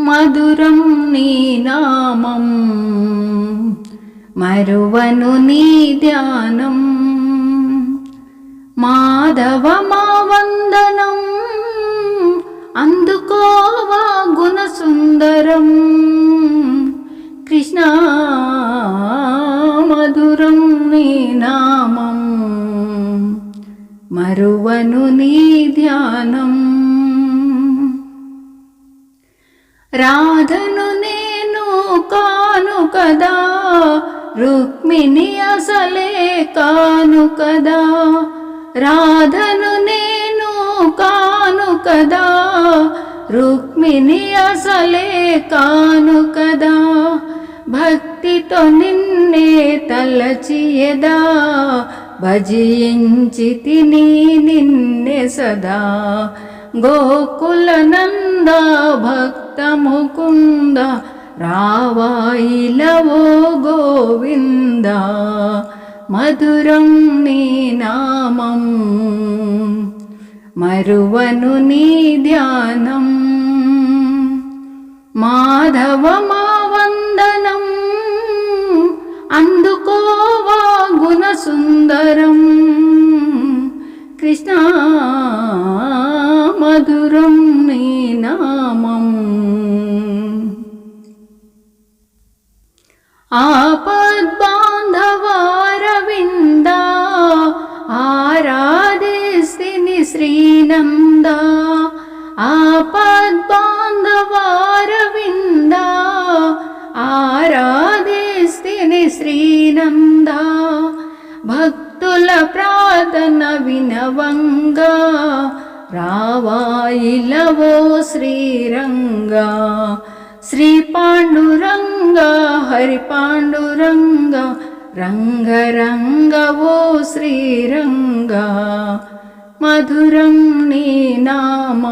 మధురం నీ నామం మరువను నీ ధ్యానం మాధవ మా వందనం అందుకోవా గుణ సుందరం కృష్ణ మధురం నీ నామం మరువను నీ ధ్యానం రాధను నేను కాను కదా రుక్మిణి అసలే కాను కదా. రాధను నేను కాను కదా రుక్మిణి అసలే కాను కదా. భక్తితో నిన్నే తలచియదా భజించి తిని నిన్నే సదా. గోకుల ముకుంద భక్త ముకుంద రావాయిలవో గోవింద మధురం నీ నామం మరువను నీ ధ్యానం. మాధవం ఆపద్బాంధవారవింద ఆరాధిస్తిని శ్రీనంద ఆపద్బాంధవారవింద ఆరాధిస్తిని శ్రీనంద భక్తుల ప్రార్థన వినవంగా రావాయిలవో శ్రీరంగా श्रीपाण्डुरङ्ग हरिपाण्डुरङ्ग रङ्गरङ्ग वो श्रीरङ्ग मधुरङ्गी नाम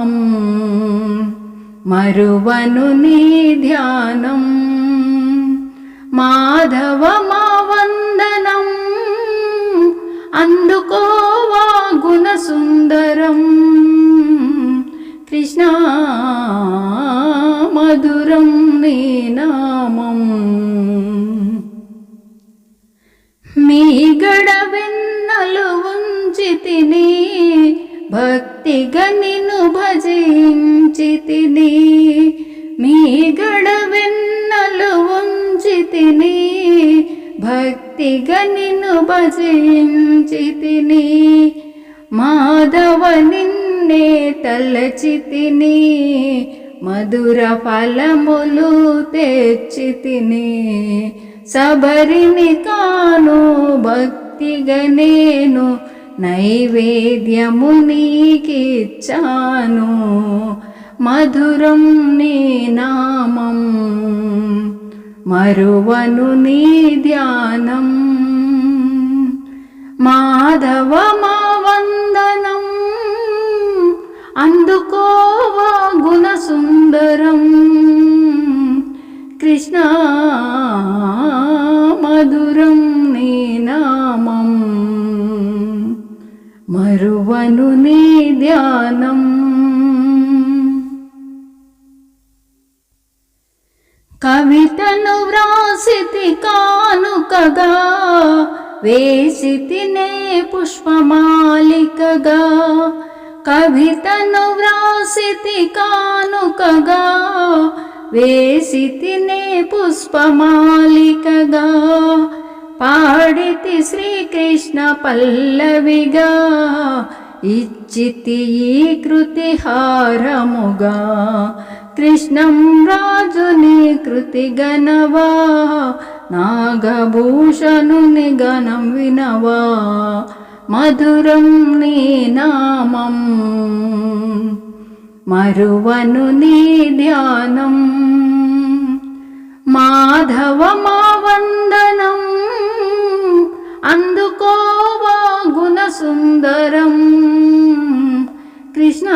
मरुवनुनि ध्यानम् माधव मा మధురం నీ నామం. మీ గడవెన్నలు ఉంచి తిని భక్తిగా నిన్ను భజించి తిని మీ గడవెన్నలు ఉంచి తిని భక్తిగా నిన్ను భజించి తిని మాధవ నిన్నే తలచి తిని మధుర ఫలములు తెచ్చి తిని సబరిని కాను భక్తిగా నేను నైవేద్యము నీకిచ్చాను. మధురం నీ నామం మరువను నీ ధ్యానం. మాధవ మా వందనం అందుకు సుందరం కృష్ణ మధురం నీ నామం మరువను నీ ధ్యానం. కవితను వ్రాసితి కానుకగా వేసితినే పుష్పమాలికగా. కవితను వ్రా వ్రాసితి కానుకగా వేసితినే పుష్పమాలికగా. పాడితి శ్రీకృష్ణ పల్లవిగా ఇచ్చితి ఈ కృతి హారముగా. కృష్ణం రాజుని కృతి గణవా నాగభూషణుని గణం వినవా. మధురం నీ నామం. మరువను నీ ధ్యానం మాధవ మా వందనం అందుకోవా గుణసుందరం కృష్ణ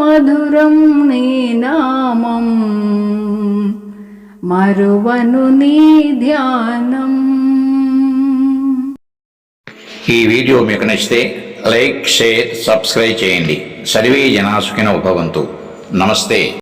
మధురం నీ నామం మరువను నీ ధ్యానం ఈ వీడియో మీకు నచ్చితే లైక్ షేర్ సబ్స్క్రైబ్ చేయండి సర్వే జనాసుకిన ఉపవంతు నమస్తే.